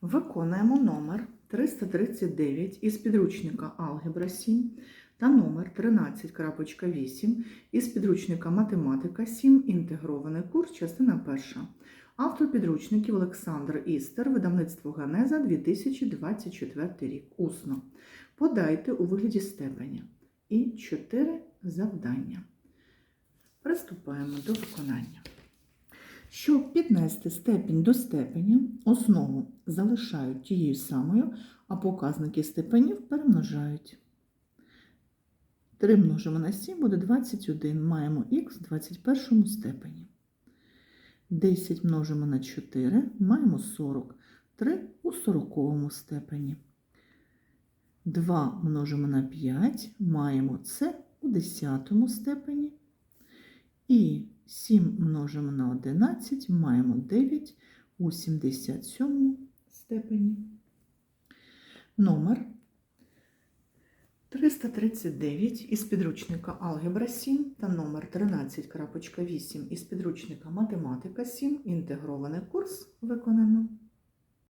Виконуємо номер 339 із підручника Алгебра 7 та номер 13.8 із підручника Математика 7. Інтегрований курс, частина 1. Автор підручників Олександр Істер, видавництво Ганеза 2024 рік. Усно. Подайте у вигляді степеня. І 4 завдання. Приступаємо до виконання. Щоб піднести степінь до степеня, основу залишають тією самою, а показники степенів перемножають. 3 множимо на 7 буде 21. Маємо х в 21 степені. 10 множимо на 4, маємо 40. 3 у 40 степені. 2 множимо на 5, маємо це у 10 степені. І 7 множимо на 11, маємо 9 у 77 степені. Номер 339 із підручника Алгебра 7 та номер 13.8 із підручника Математика 7. Інтегрований курс виконано.